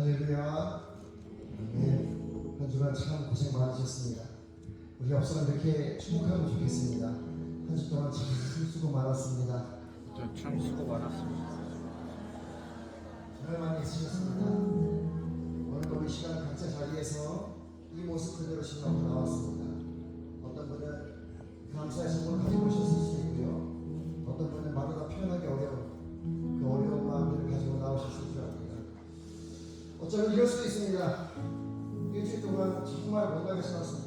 할렐루야. 네, 한 주간 참 고생 많으셨습니다. 우리 앞서가 이렇게 축복하면 좋겠습니다. 한 주 동안 참 수고 많았습니다. 참 수고 많았습니다. 정말 많이 있으셨습니다. 오늘도 우리 시간 각자 자리에서 이 모습 그대로 신나고 나왔습니다. 어떤 분은 감사의 정을 가지고 오셨을 수 어쩌면 이럴 수도 있습니다. 일주일 동안 정말 못하게 살았습니다.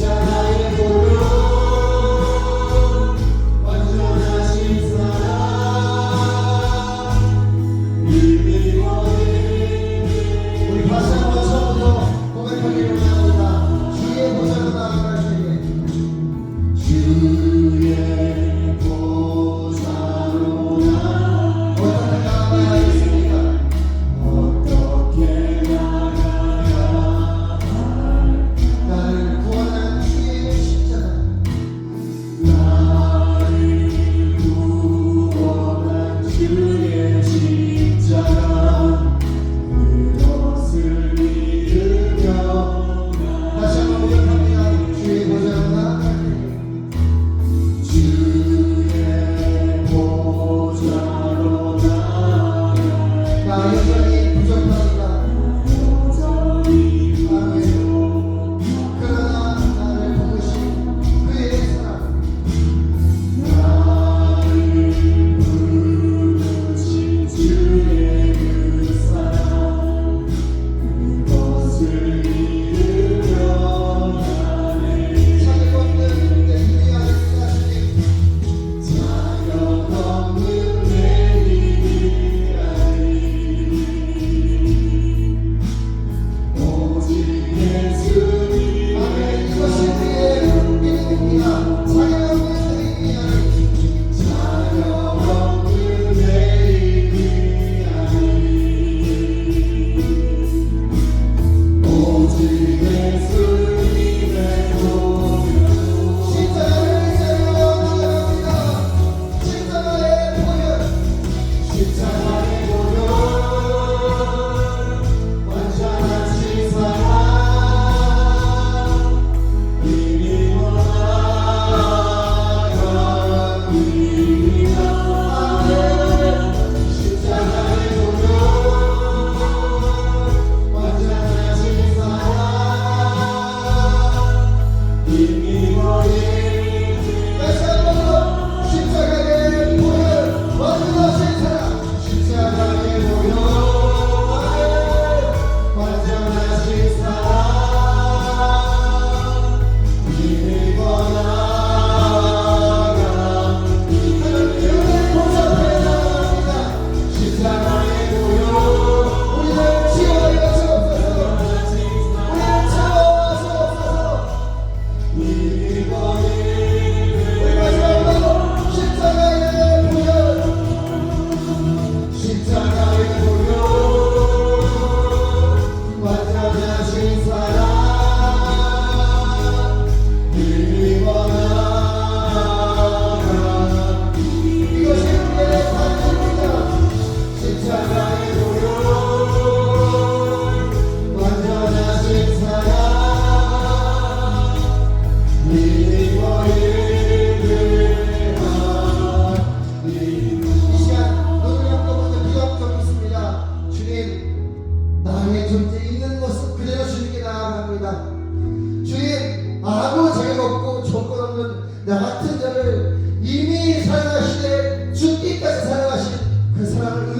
time.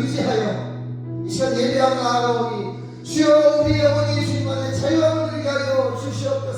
의지하여 이 시간 예배하고 나아가오니 주여 우리 영혼이 주님 안에 자유함을 누리게 하여 주시옵소서.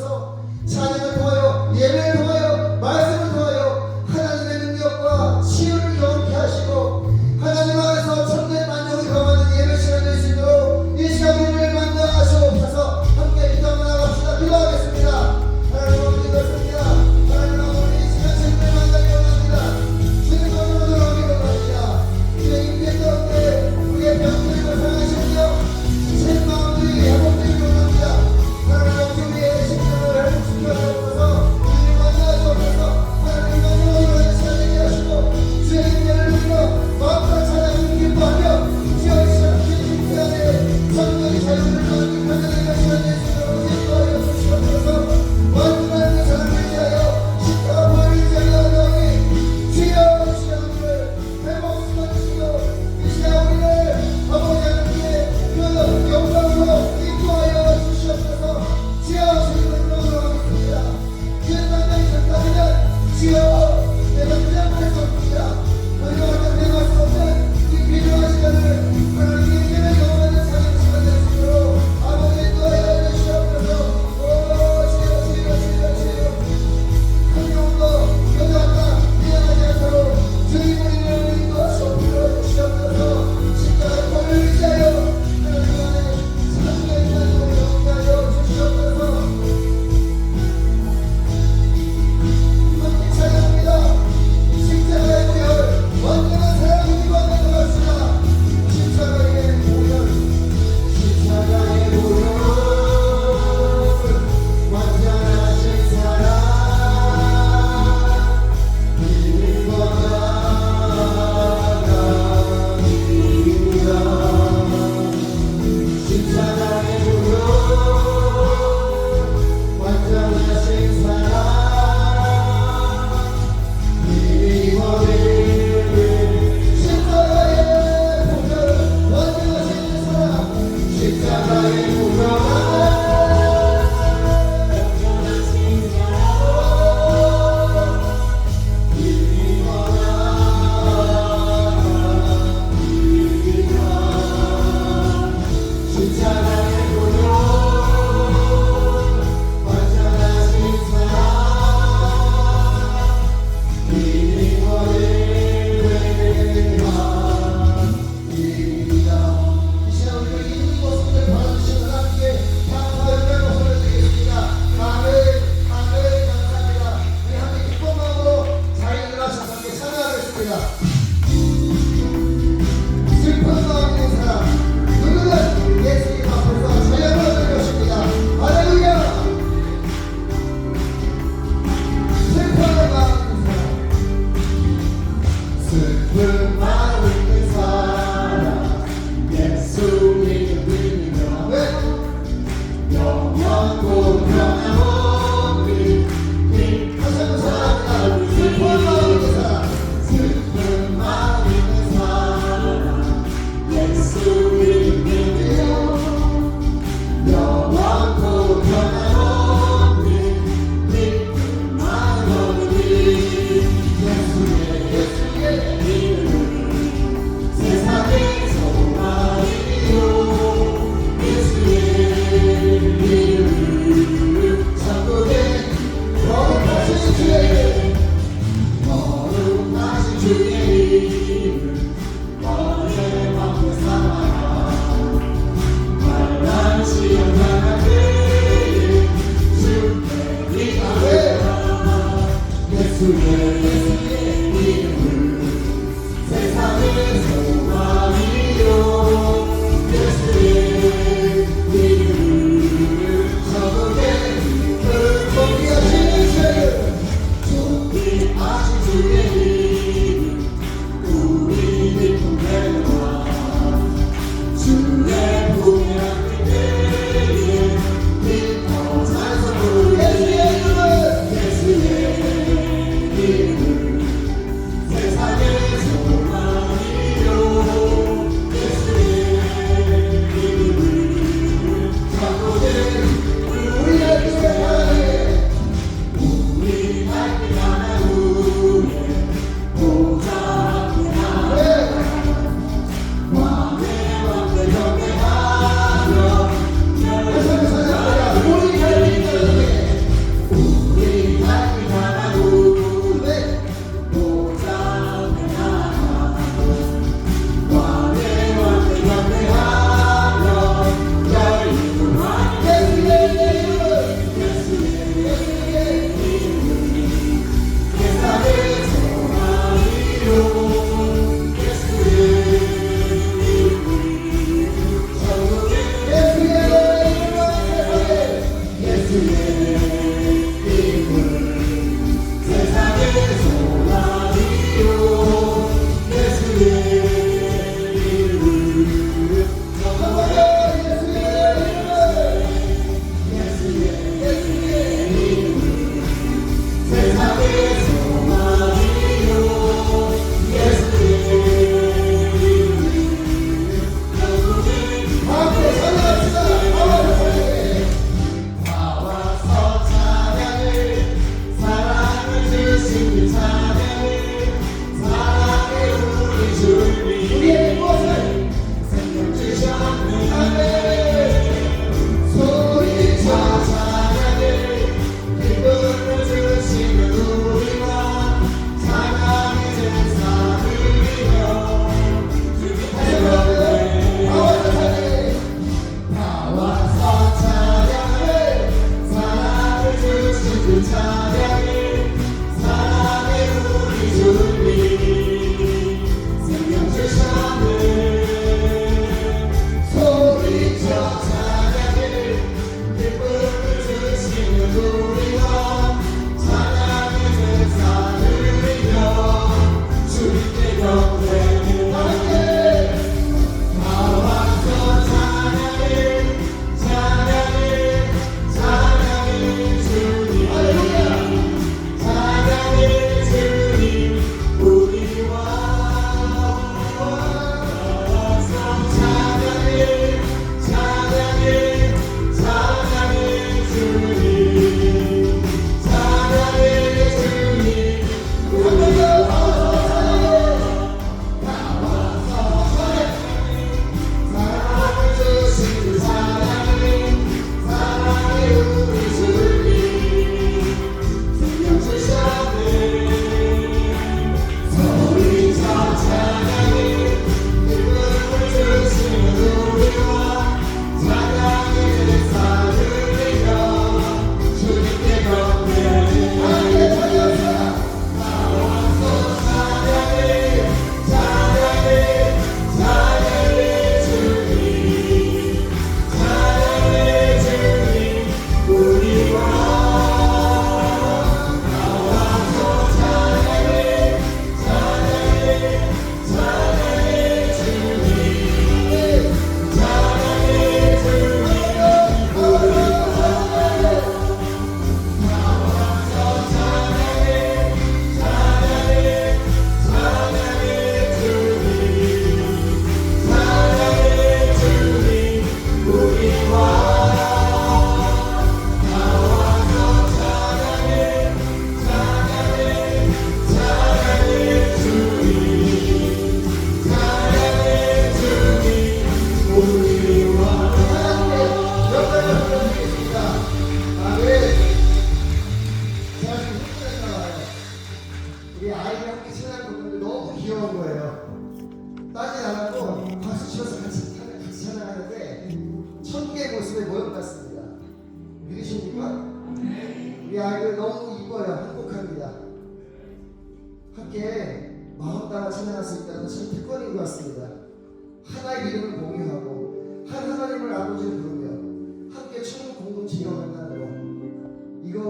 よ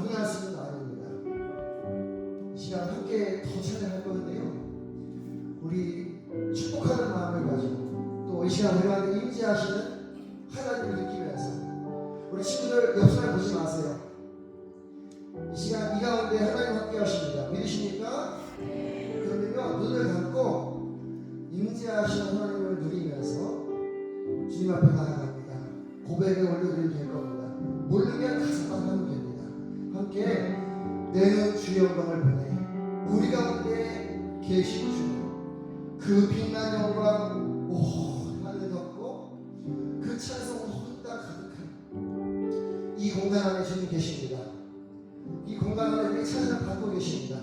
の 이 공간 안에 주님 계십니다. 이 공간 안에 우리 찬양을 받고 계십니다.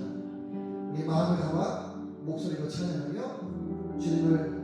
우리 마음을 담아 목소리로 찬양하며 주님을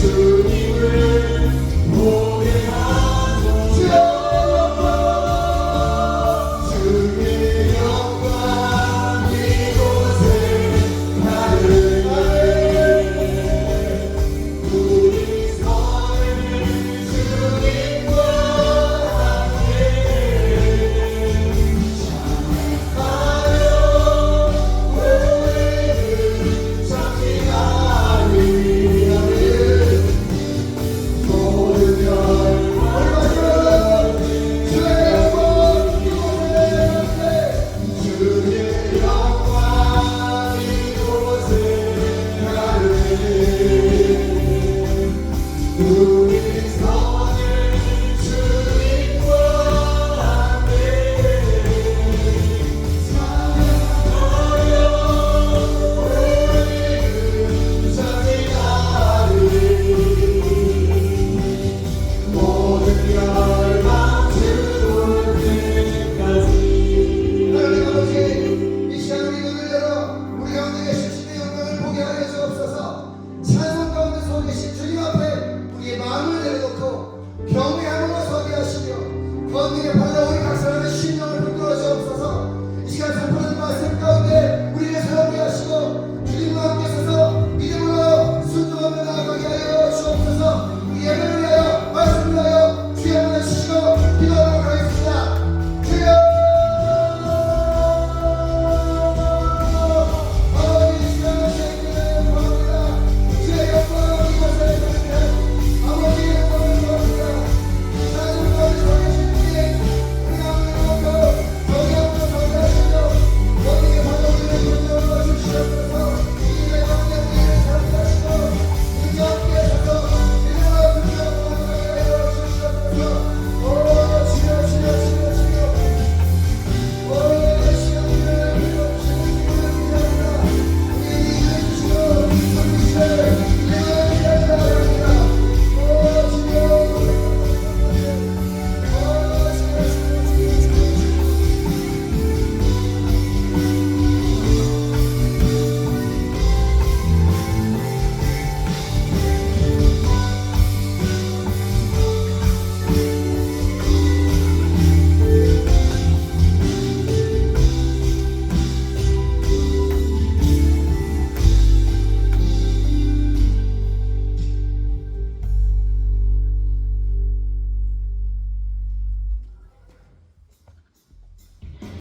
to you. live.